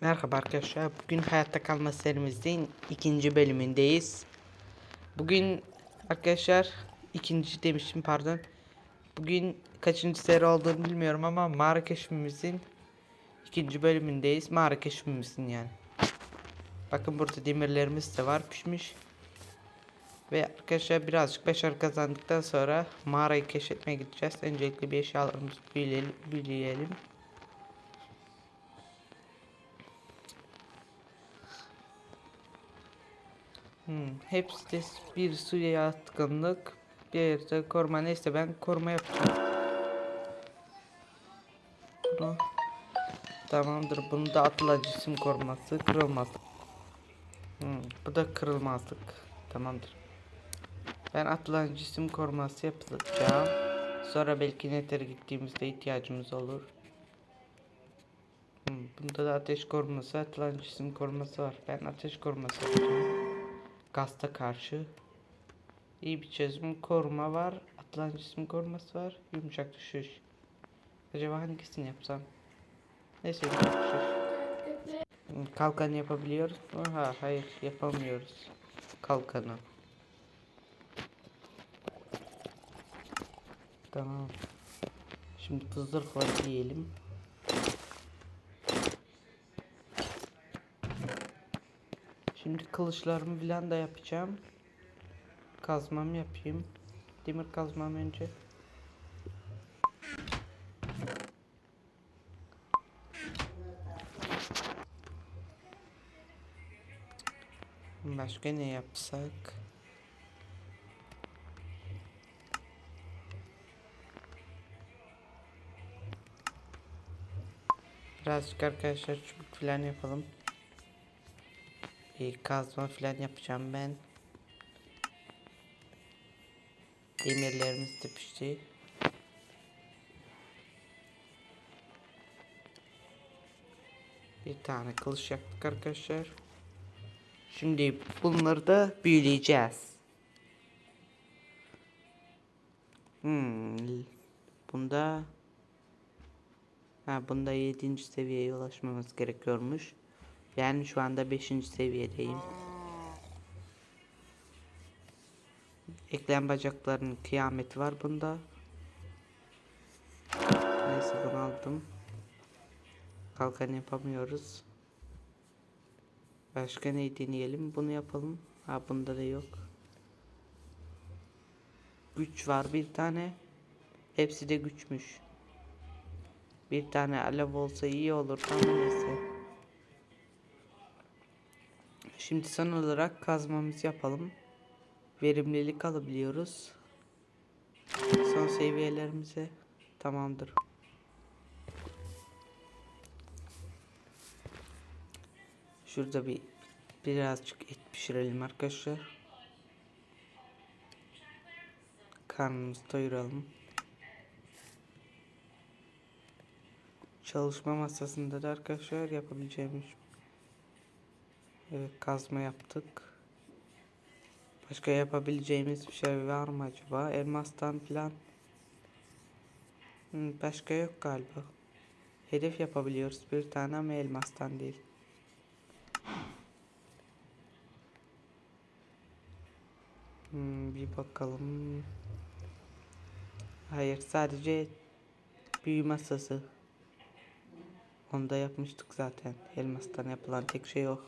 Merhaba arkadaşlar. Bugün hayatta kalma serimizin ikinci bölümündeyiz. Bugün arkadaşlar ikinci demişim pardon. Bugün kaçıncı seri olduğunu bilmiyorum ama mağara keşfimizin ikinci bölümündeyiz. Mağara keşfimizin yani. Bakın burada demirlerimiz de var pişmiş. Ve arkadaşlar birazcık başarı kazandıktan sonra mağarayı keşfetmeye gideceğiz. Öncelikle bir eşyalarımızı büyüleyelim. büyüleyelim. Hmm, hepsi de bir suya yatkınlık, bir de koruma. Neyse ben koruma yapacağım. Bunu tamamdır. Bunu da atılan cisim koruması, kırılmaz. Hmm, bu da kırılmazlık. Tamamdır. Ben atılan cisim koruması yapacağım. Sonra belki netere gittiğimizde ihtiyacımız olur. Hmm, bunda da ateş koruması, atılan cisim koruması var. Ben ateş koruması yapacağım. Gazta karşı. İyi bir çözüm. Koruma var. Atılan cisim koruması var. Yumuşak düşüş. Acaba hangisini yapsam? Neyse yumuşak düşüş. Kalkan yapabiliyoruz mu? Ha, hayır yapamıyoruz. Kalkanı. Tamam. Şimdi zırhları giyelim. Şimdi kılıçlarımı falan da yapacağım. Kazmamı yapayım. Demir kazmam önce. Başka ne yapsak? Birazcık arkadaşlar çubuk falan yapalım. Bir kazma falan yapacağım ben. Demirlerimiz de. Bir tane kılıç yaptık arkadaşlar. Şimdi bunları da büyüleyeceğiz. Hmm. Bunda Ha bunda 7. seviyeye ulaşmamız gerekiyormuş. Yani şu anda 5. seviyedeyim. Eklem bacaklarının kıyameti var bunda. Neyse bunu aldım. Kalkan yapamıyoruz. Başka ne deneyelim? Bunu yapalım. Ha bunda da yok. Güç var bir tane. Hepsi de güçmüş. Bir tane alev olsa iyi olur ama neyse. Şimdi son olarak kazmamızı yapalım. Verimlilik alabiliyoruz. Son seviyelerimize tamamdır. Şurada bir birazcık et pişirelim arkadaşlar. Karnımızı doyuralım. Çalışma masasında da arkadaşlar yapabileceğimiz kazma yaptık. Başka yapabileceğimiz bir şey var mı acaba? Elmastan falan. Hmm, başka yok galiba. Hedef yapabiliyoruz bir tane ama elmastan değil. Hmm, bir bakalım. Hayır sadece büyü masası. Onu da yapmıştık zaten. Elmastan yapılan tek şey o.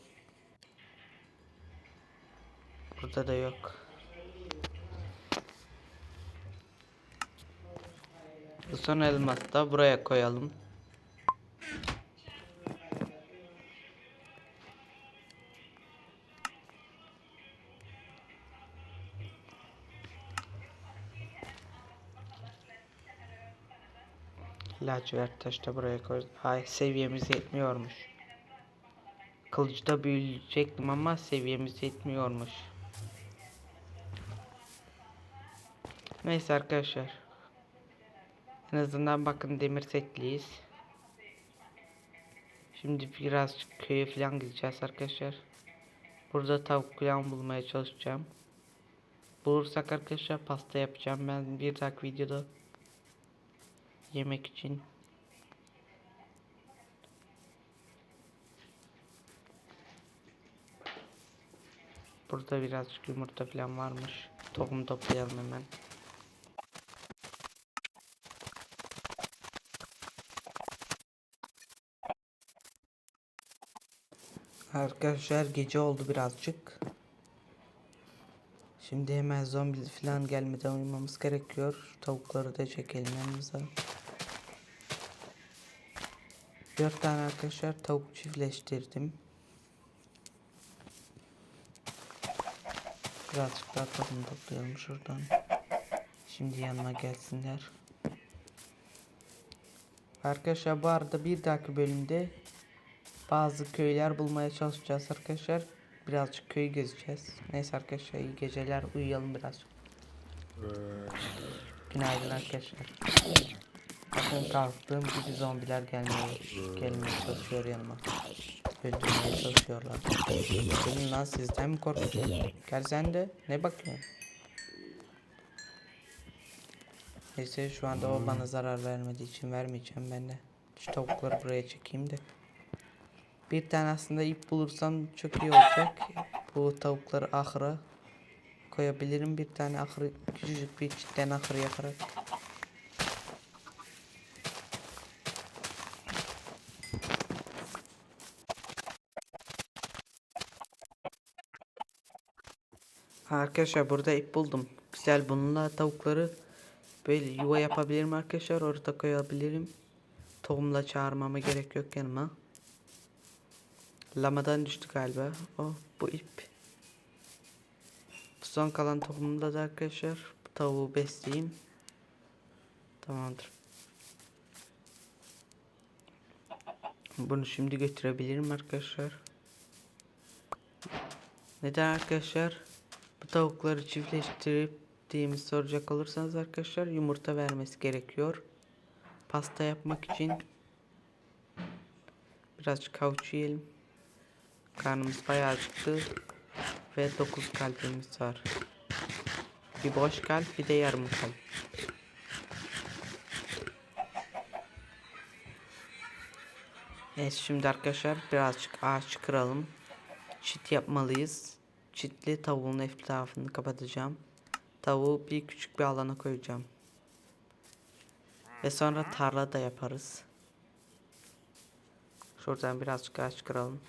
Burada da yok. Bu son elmas da buraya koyalım. Lacivert taş da buraya koy. Hay seviyemiz yetmiyormuş. Kılıçta büyüyecektim ama seviyemiz yetmiyormuş. Neyse arkadaşlar. En azından bakın demir setliyiz. Şimdi biraz köye falan gideceğiz arkadaşlar. Burada tavuk falan bulmaya çalışacağım. Bulursak arkadaşlar pasta yapacağım ben bir dahaki videoda. Yemek için. Burada biraz yumurta falan varmış. Tohum toplayalım hemen. Arkadaşlar gece oldu birazcık. Şimdi hemen zombi falan gelmeden uyumamız gerekiyor. Tavukları da çekelim yanımıza. Dört tane arkadaşlar tavuk çiftleştirdim. Birazcık daha tohum toplayalım şuradan. Şimdi yanıma gelsinler. Arkadaşlar bu arada bir dahaki bölümde bazı köyler bulmaya çalışacağız arkadaşlar. Birazcık köyü gezeceğiz. Neyse arkadaşlar iyi geceler uyuyalım birazcık. Günaydın arkadaşlar. Bakın kalktığım gibi zombiler gelmeye, gelmeye çalışıyor yanıma. Öldürmeye çalışıyorlar. Gelin lan sizden mi korkuyorsun? Gel sen de. Ne bakıyorsun? Neyse şu anda o bana zarar vermediği için vermeyeceğim ben de. Şu tavukları buraya çekeyim de. Bir tane aslında ip bulursam çok iyi olacak. Bu tavukları ahıra koyabilirim. Bir tane ahırı küçücük bir çitten ahır yaparak. Arkadaşlar burada ip buldum. Güzel bununla tavukları böyle yuva yapabilirim arkadaşlar. Orada koyabilirim. Tohumla çağırmama gerek yok yanıma. Lamadan düştü galiba. Oh bu ip. Son kalan tohumda da arkadaşlar bu tavuğu besleyeyim. Tamamdır. Bunu şimdi götürebilirim arkadaşlar. Neden arkadaşlar? Bu tavukları çiftleştirdiğimiz soracak olursanız arkadaşlar yumurta vermesi gerekiyor. Pasta yapmak için birazcık havuç yiyelim. Karnımız bayağı acıktı ve 9 kalbimiz var. Bir boş kalp bir de yarım kalp. Evet şimdi arkadaşlar birazcık ağaç kıralım. Çit yapmalıyız. Çitli tavuğun etrafını kapatacağım. Tavuğu bir küçük bir alana koyacağım. Ve sonra tarla da yaparız. Şuradan birazcık ağaç kıralım.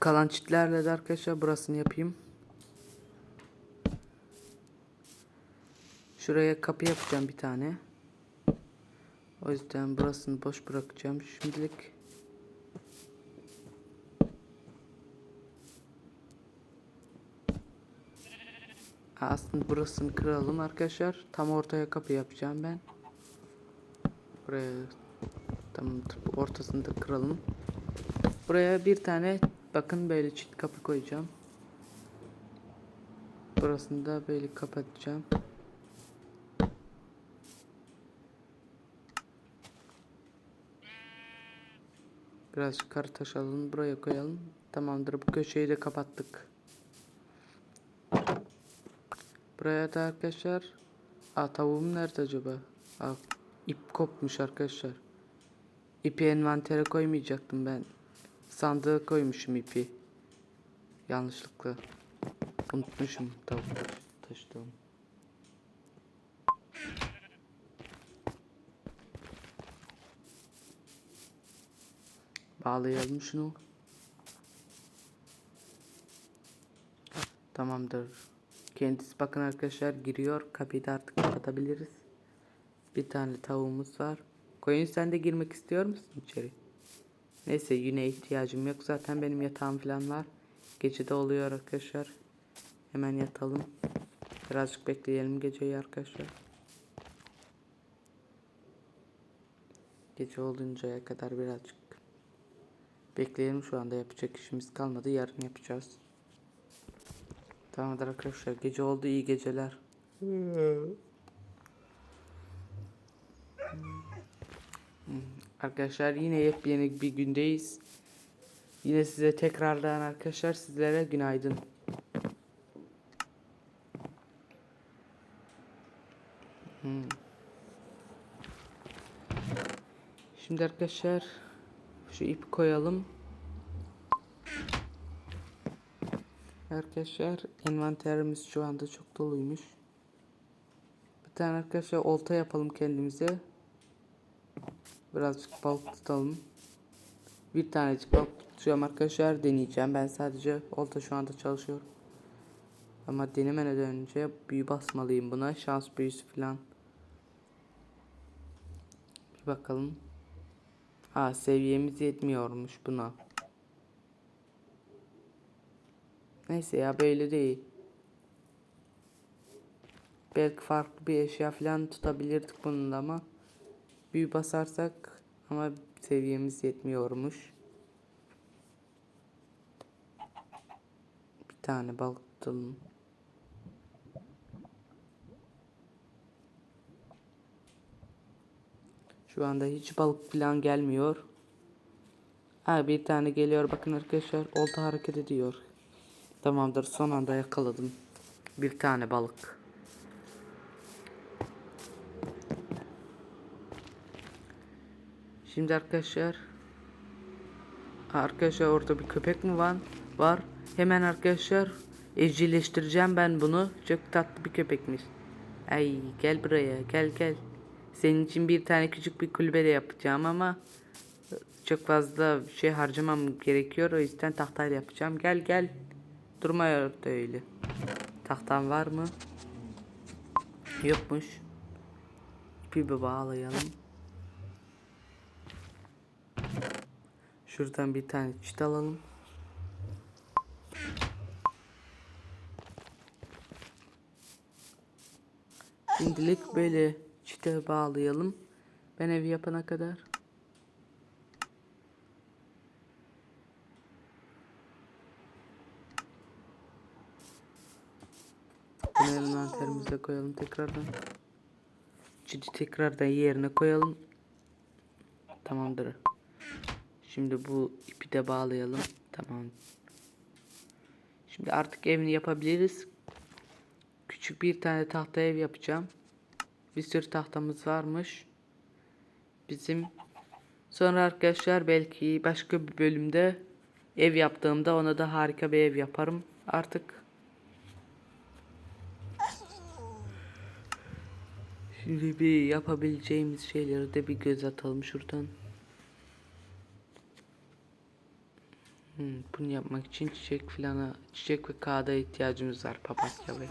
Kalan çitlerle de arkadaşlar burasını yapayım. Şuraya kapı yapacağım bir tane. O yüzden burasını boş bırakacağım şimdilik. Aslında burasını kıralım arkadaşlar. Tam ortaya kapı yapacağım ben. Buraya. Bu Ortasını da kıralım. Buraya bir tane bakın böyle çift kapı koyacağım. Burasını da böyle kapatacağım. Birazcık kar taş alalım. Buraya koyalım. Tamamdır. Bu köşeyi de kapattık. Buraya da arkadaşlar. Aa tavuğum nerede acaba? Aa, ip kopmuş arkadaşlar. İpi envantere koymayacaktım ben. Sandığa koymuşum ipi. Yanlışlıkla. Unutmuşum tavuk taşıdığım. Bağlayalım şunu. Tamamdır. Kendisi bakın arkadaşlar giriyor. Kapıyı da artık kapatabiliriz. Bir tane tavuğumuz var. Koyun sen de girmek istiyor musun içeri? Neyse yine ihtiyacım yok. Zaten benim yatağım falan var. Gece de oluyor arkadaşlar. Hemen yatalım. Birazcık bekleyelim geceyi arkadaşlar. Gece oluncaya kadar birazcık bekleyelim. Şu anda yapacak işimiz kalmadı. Yarın yapacağız. Tamamdır arkadaşlar. Gece oldu. iyi geceler. Arkadaşlar yine yepyeni bir gündeyiz. Yine size tekrardan arkadaşlar sizlere günaydın. Hmm. Şimdi arkadaşlar şu ip koyalım. Arkadaşlar envanterimiz şu anda çok doluymuş. Bir tane arkadaşlar olta yapalım kendimize. Birazcık balık tutalım. Bir tanecik balık tutacağım arkadaşlar deneyeceğim. Ben sadece olta şu anda çalışıyor. Ama denemeden önce büyü basmalıyım buna. Şans büyüsü falan. Bir bakalım. Ha seviyemiz yetmiyormuş buna. Neyse ya böyle değil. Belki farklı bir eşya falan tutabilirdik bununla ama büyü basarsak ama seviyemiz yetmiyormuş. Bir tane balık tutalım. Şu anda hiç balık falan gelmiyor. Ha bir tane geliyor bakın arkadaşlar olta hareket ediyor. Tamamdır son anda yakaladım. Bir tane balık. Şimdi arkadaşlar Arkadaşlar orada bir köpek mi var? Var. Hemen arkadaşlar evcilleştireceğim ben bunu. Çok tatlı bir köpekmiş. Ay gel buraya gel gel. Senin için bir tane küçük bir kulübe de yapacağım ama çok fazla şey harcamam gerekiyor. O yüzden tahtayla yapacağım. Gel gel. Durma orada öyle. Tahtan var mı? Yokmuş. İpi bir bağlayalım. Şuradan bir tane çit alalım. Şimdilik böyle çite bağlayalım. Ben evi yapana kadar. Bunu envanterimize koyalım tekrardan. Çiti tekrardan yerine koyalım. Tamamdır. Şimdi bu ipi de bağlayalım. Tamam. Şimdi artık evini yapabiliriz. Küçük bir tane tahta ev yapacağım. Bir sürü tahtamız varmış. Bizim sonra arkadaşlar belki başka bir bölümde ev yaptığımda ona da harika bir ev yaparım. Artık Şimdi bir yapabileceğimiz şeyleri de bir göz atalım şuradan. Hmm, bunu yapmak için çiçek filana, çiçek ve kağıda ihtiyacımız var papatya ve.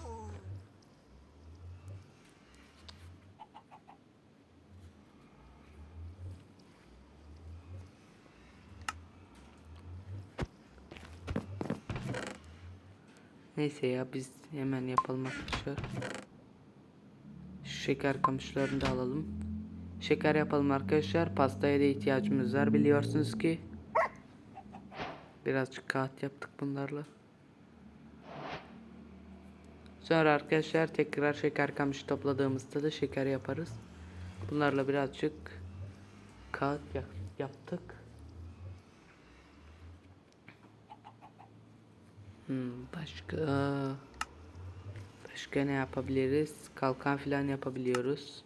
Neyse ya biz hemen yapalım arkadaşlar. Şu şeker kamışlarını da alalım. Şeker yapalım arkadaşlar. Pastaya da ihtiyacımız var biliyorsunuz ki. Birazcık kağıt yaptık bunlarla. Sonra arkadaşlar tekrar şeker kamışı topladığımızda da şeker yaparız. Bunlarla birazcık kağıt ya- yaptık. Hmm, başka başka ne yapabiliriz? Kalkan filan yapabiliyoruz.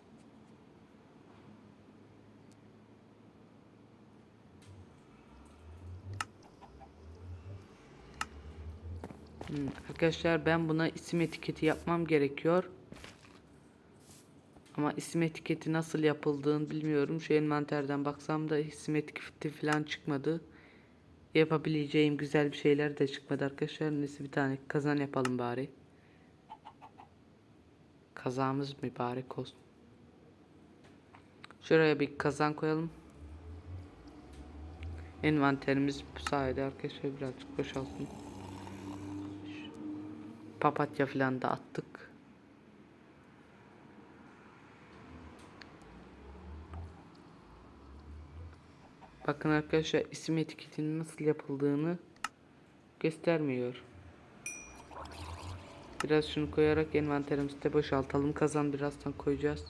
Hmm, arkadaşlar ben buna isim etiketi yapmam gerekiyor. Ama isim etiketi nasıl yapıldığını bilmiyorum. Şu envanterden baksam da isim etiketi falan çıkmadı. Yapabileceğim güzel bir şeyler de çıkmadı arkadaşlar. Neyse bir tane kazan yapalım bari. Kazağımız mübarek olsun. Şuraya bir kazan koyalım. Envanterimiz bu sayede arkadaşlar birazcık boşalsın. Papatya falan da attık. Bakın arkadaşlar isim etiketinin nasıl yapıldığını göstermiyor. Biraz şunu koyarak envanterimizi de boşaltalım. Kazan birazdan koyacağız.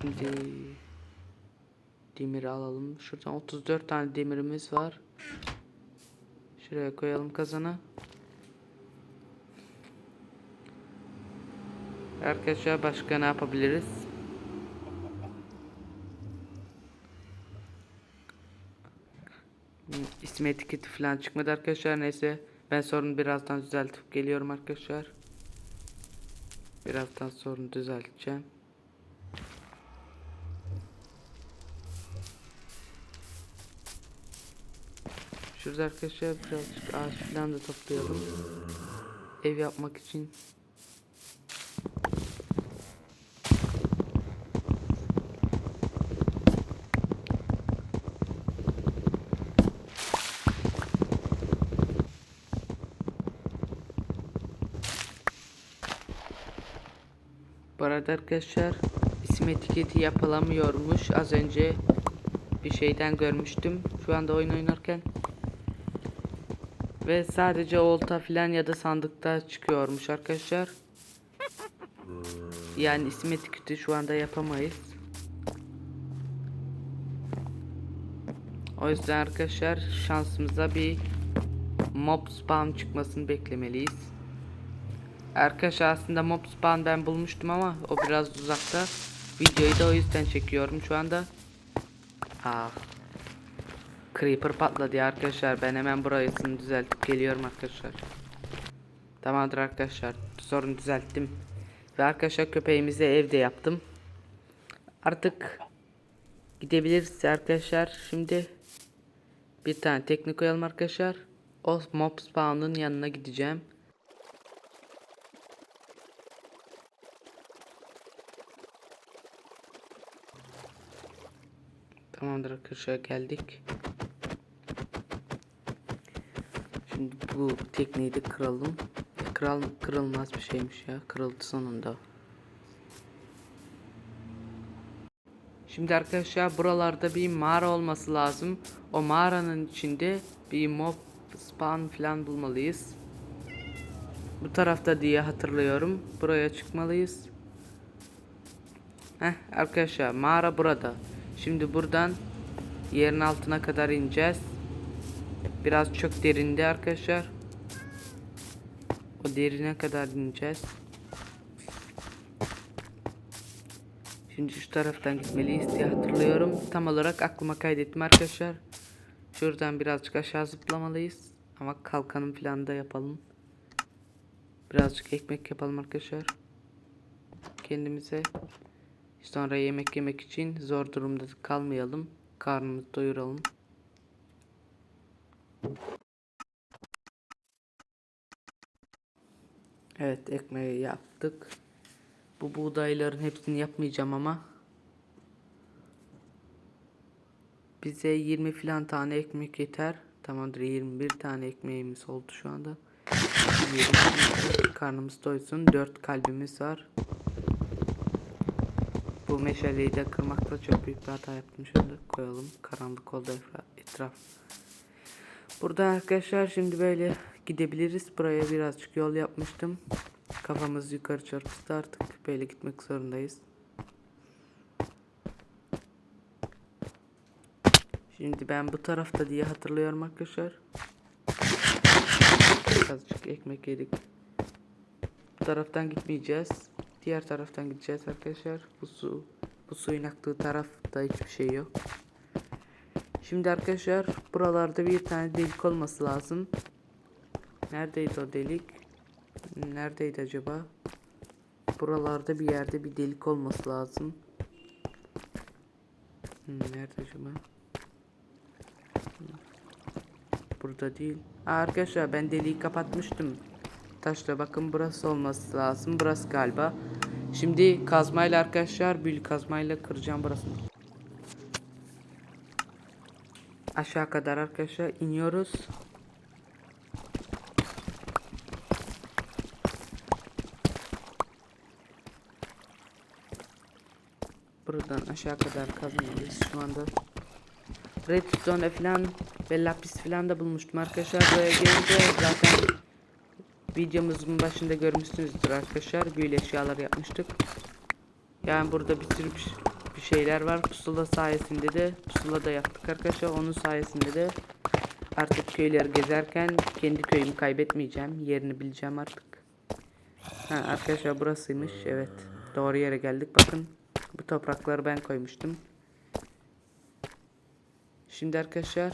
Şimdi demiri alalım. Şuradan 34 tane demirimiz var. Şuraya koyalım kazana. Arkadaşlar başka ne yapabiliriz? İsim etiketi falan çıkmadı arkadaşlar. Neyse ben sorunu birazdan düzeltip geliyorum arkadaşlar. Birazdan sorunu düzelteceğim. Şurada arkadaşlar birazcık ağaç falan da toplayalım. Ev yapmak için. Arada arkadaşlar isim etiketi yapılamıyormuş. Az önce bir şeyden görmüştüm. Şu anda oyun oynarken. Ve sadece olta filan ya da sandıkta çıkıyormuş arkadaşlar. Yani isim etiketi şu anda yapamayız. O yüzden arkadaşlar şansımıza bir mob spawn çıkmasını beklemeliyiz. Arkadaşlar aslında mob spawn ben bulmuştum ama o biraz uzakta. Videoyu da o yüzden çekiyorum şu anda. Ah. Creeper patladı arkadaşlar. Ben hemen burasını düzeltip geliyorum arkadaşlar. Tamamdır arkadaşlar. Sorun düzelttim. Ve arkadaşlar köpeğimize evde yaptım. Artık gidebiliriz arkadaşlar. Şimdi bir tane teknik koyalım arkadaşlar. O mob spawn'ın yanına gideceğim. Tamamdır arkadaşlar geldik. Şimdi bu tekneyi de kıralım. Kıral, kırılmaz bir şeymiş ya. Kırıldı sonunda. Şimdi arkadaşlar buralarda bir mağara olması lazım. O mağaranın içinde bir mob spawn falan bulmalıyız. Bu tarafta diye hatırlıyorum. Buraya çıkmalıyız. Heh arkadaşlar mağara burada. Şimdi buradan yerin altına kadar ineceğiz. Biraz çok derinde arkadaşlar. O derine kadar ineceğiz. Şimdi şu taraftan gitmeliyiz diye hatırlıyorum. Tam olarak aklıma kaydettim arkadaşlar. Şuradan birazcık aşağı zıplamalıyız. Ama kalkanın falan da yapalım. Birazcık ekmek yapalım arkadaşlar. Kendimize. Sonra yemek yemek için zor durumda kalmayalım. Karnımızı doyuralım. Evet ekmeği yaptık. Bu buğdayların hepsini yapmayacağım ama. Bize 20 filan tane ekmek yeter. Tamamdır 21 tane ekmeğimiz oldu şu anda. Karnımız doysun. 4 kalbimiz var. Bu meşaleyi de kırmakta çok büyük bir hata yaptım. Şöyle koyalım. Karanlık oldu etraf. Burada arkadaşlar şimdi böyle gidebiliriz. Buraya birazcık yol yapmıştım. Kafamız yukarı çarptı artık. Böyle gitmek zorundayız. Şimdi ben bu tarafta diye hatırlıyorum arkadaşlar. Azıcık ekmek yedik. Bu taraftan gitmeyeceğiz. Diğer taraftan gideceğiz arkadaşlar. Bu su bu suyun aktığı tarafta hiçbir şey yok. Şimdi arkadaşlar buralarda bir tane delik olması lazım. Neredeydi o delik? Neredeydi acaba? Buralarda bir yerde bir delik olması lazım. Hmm, nerede acaba? Burada değil. Aa, arkadaşlar ben deliği kapatmıştım. Taşla bakın burası olması lazım. Burası galiba. Şimdi kazmayla arkadaşlar büyülü kazmayla kıracağım burasını. Aşağı kadar arkadaşlar iniyoruz. Buradan aşağı kadar kazmalıyız şu anda. Redstone falan ve lapis falan da bulmuştum arkadaşlar. Buraya gelince zaten videomuzun başında görmüşsünüzdür arkadaşlar. Büyülü eşyalar yapmıştık. Yani burada bir sürü bir- şeyler var. Pusula sayesinde de pusula da yaptık arkadaşlar. Onun sayesinde de artık köyleri gezerken kendi köyümü kaybetmeyeceğim. Yerini bileceğim artık. Ha, arkadaşlar burasıymış. Evet. Doğru yere geldik. Bakın bu toprakları ben koymuştum. Şimdi arkadaşlar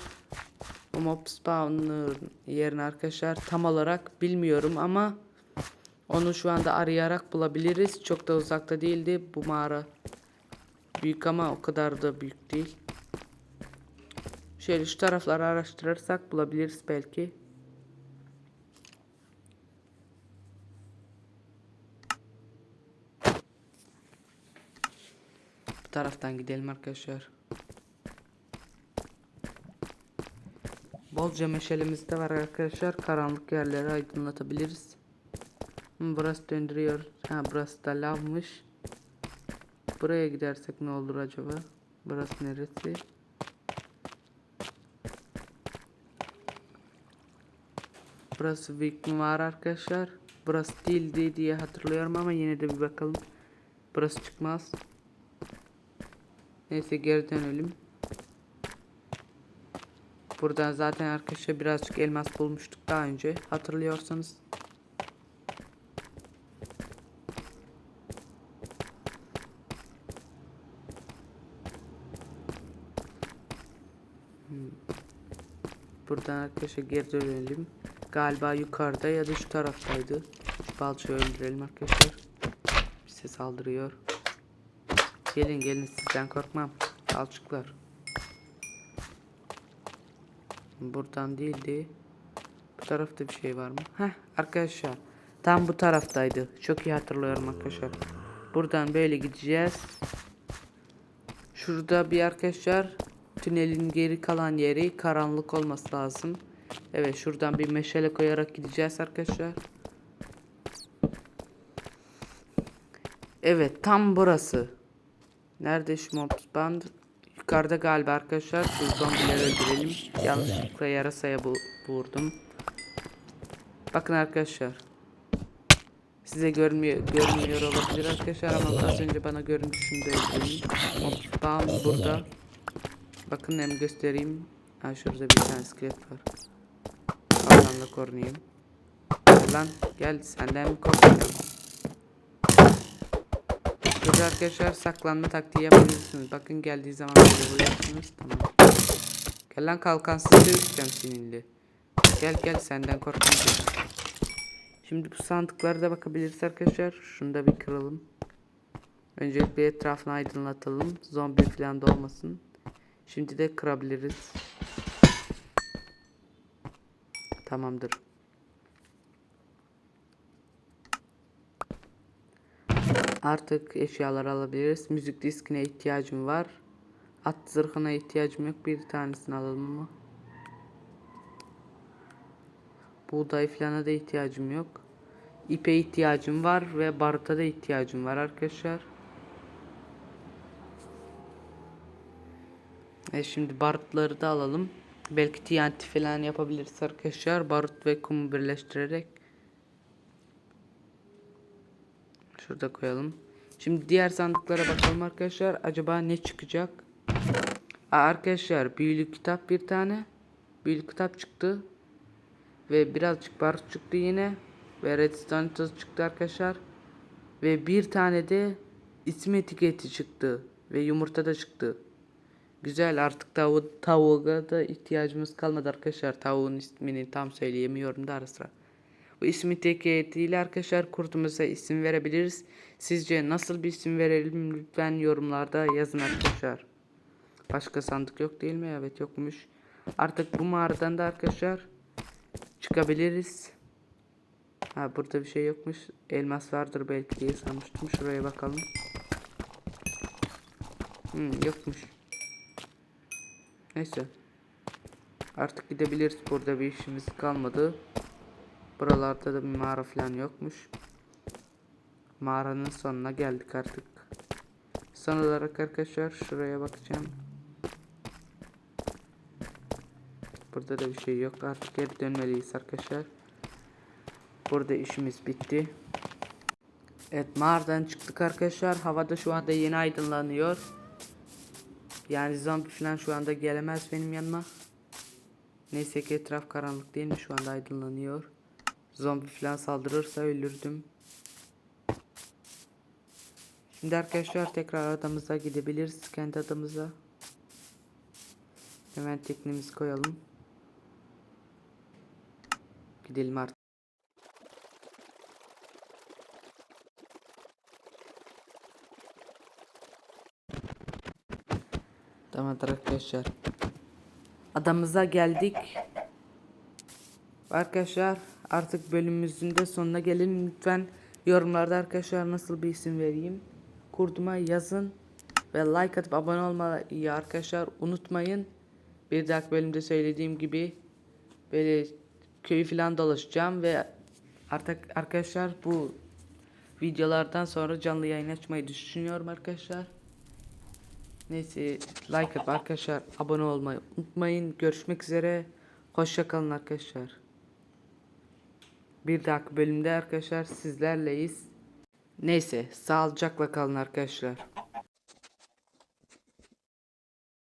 mob spawn'ın yerini arkadaşlar tam olarak bilmiyorum ama onu şu anda arayarak bulabiliriz. Çok da uzakta değildi bu mağara. Büyük ama o kadar da büyük değil. Şöyle şu tarafları araştırırsak bulabiliriz belki. Bu taraftan gidelim arkadaşlar. Bolca meşalemiz de var arkadaşlar. Karanlık yerleri aydınlatabiliriz. Burası döndürüyor. Ha burası da lavmış. Buraya gidersek ne olur acaba? Burası neresi? Burası mü var arkadaşlar? Burası değildi diye hatırlıyorum ama yine de bir bakalım. Burası çıkmaz. Neyse geri dönelim. Buradan zaten arkadaşlar birazcık elmas bulmuştuk daha önce. Hatırlıyorsanız. Hmm. Buradan arkadaşlar geri dönelim. Galiba yukarıda ya da şu taraftaydı. Şu balçayı öldürelim arkadaşlar. Bize saldırıyor. Gelin gelin sizden korkmam. Balçıklar. Buradan değildi. Bu tarafta bir şey var mı? Heh arkadaşlar. Tam bu taraftaydı. Çok iyi hatırlıyorum arkadaşlar. Buradan böyle gideceğiz. Şurada bir arkadaşlar tünelin geri kalan yeri karanlık olması lazım. Evet şuradan bir meşale koyarak gideceğiz arkadaşlar. Evet tam burası. Nerede şu mob band? Yukarıda galiba arkadaşlar. Şu zombileri öldürelim. Yanlışlıkla yarasaya bu vurdum. Bakın arkadaşlar. Size görmüyor, görmüyor olabilir arkadaşlar ama az önce bana öldüreyim. Mob spawn burada. Bakın hem göstereyim. Ha şurada bir tane iskelet var. Allah'ımla korunayım. Lan gel senden mi korkuyorum? Burada arkadaşlar saklanma taktiği yapabilirsiniz. Bakın geldiği zaman böyle vuruyorsunuz. Tamam. Gel lan kalkansız dövüşeceğim seninle. Gel gel senden korkmayacağım. Şimdi bu sandıklara da bakabiliriz arkadaşlar. Şunu da bir kıralım. Öncelikle etrafını aydınlatalım. Zombi falan da olmasın. Şimdi de kırabiliriz. Tamamdır. Artık eşyalar alabiliriz. Müzik diskine ihtiyacım var. At zırhına ihtiyacım yok. Bir tanesini alalım mı? Buğday filana da ihtiyacım yok. İpe ihtiyacım var ve baruta da ihtiyacım var arkadaşlar. E şimdi barutları da alalım. Belki TNT falan yapabiliriz arkadaşlar. Barut ve kumu birleştirerek. Şurada koyalım. Şimdi diğer sandıklara bakalım arkadaşlar. Acaba ne çıkacak? Aa, arkadaşlar büyülü kitap bir tane. Büyülü kitap çıktı. Ve birazcık barut çıktı yine. Ve redstone tozu çıktı arkadaşlar. Ve bir tane de isim etiketi çıktı. Ve yumurta da çıktı. Güzel artık tavu tavuğa da ihtiyacımız kalmadı arkadaşlar. Tavuğun ismini tam söyleyemiyorum da ara sıra. Bu ismi etiketiyle arkadaşlar kurtumuza isim verebiliriz. Sizce nasıl bir isim verelim lütfen yorumlarda yazın arkadaşlar. Başka sandık yok değil mi? Evet yokmuş. Artık bu mağaradan da arkadaşlar çıkabiliriz. Ha burada bir şey yokmuş. Elmas vardır belki diye sanmıştım. Şuraya bakalım. Hmm, yokmuş. Neyse. Artık gidebiliriz. Burada bir işimiz kalmadı. Buralarda da bir mağara falan yokmuş. Mağaranın sonuna geldik artık. Son olarak arkadaşlar şuraya bakacağım. Burada da bir şey yok. Artık geri dönmeliyiz arkadaşlar. Burada işimiz bitti. Evet mağaradan çıktık arkadaşlar. Havada şu anda yeni aydınlanıyor. Yani zombi falan şu anda gelemez benim yanıma. Neyse ki etraf karanlık değil mi? Şu anda aydınlanıyor. Zombi falan saldırırsa ölürdüm. Şimdi arkadaşlar tekrar adamıza gidebiliriz. Kendi adamıza. Hemen teknemizi koyalım. Gidelim artık. Tamamdır arkadaşlar. Adamıza geldik. Arkadaşlar artık bölümümüzün de sonuna gelin. Lütfen yorumlarda arkadaşlar nasıl bir isim vereyim. Kurduma yazın. Ve like atıp abone olmayı arkadaşlar unutmayın. Bir dahaki bölümde söylediğim gibi böyle köyü falan dolaşacağım ve artık arkadaşlar bu videolardan sonra canlı yayın açmayı düşünüyorum arkadaşlar. Neyse like atıp arkadaşlar abone olmayı unutmayın. Görüşmek üzere. Hoşça kalın arkadaşlar. Bir dahaki bölümde arkadaşlar sizlerleyiz. Neyse sağlıcakla kalın arkadaşlar.